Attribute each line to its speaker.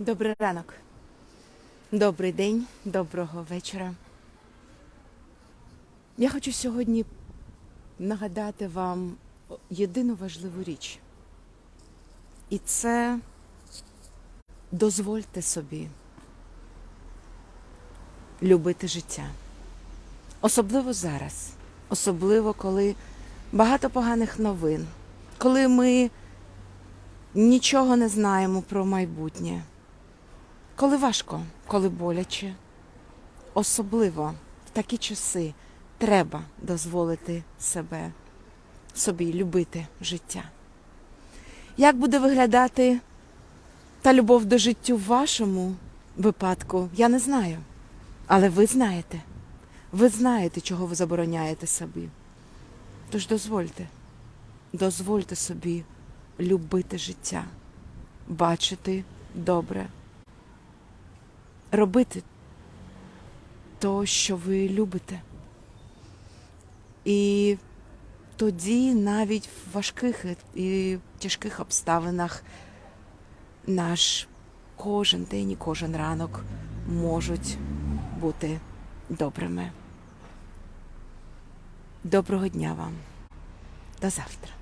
Speaker 1: Добрий ранок. Добрий день, доброго вечора. Я хочу сьогодні нагадати вам єдину важливу річ. І це дозвольте собі любити життя. Особливо зараз, особливо коли багато поганих новин, коли ми нічого не знаємо про майбутнє. Коли важко, коли боляче, особливо в такі часи треба дозволити себе собі любити життя. Як буде виглядати та любов до життя в вашому випадку, я не знаю. Але ви знаєте. Ви знаєте, чого ви забороняєте собі. Тож дозвольте, дозвольте собі любити життя, бачити добре робити то, що ви любите. І тоді навіть в важких і тяжких обставинах наш кожен день і кожен ранок можуть бути добрими. Доброго дня вам. До завтра.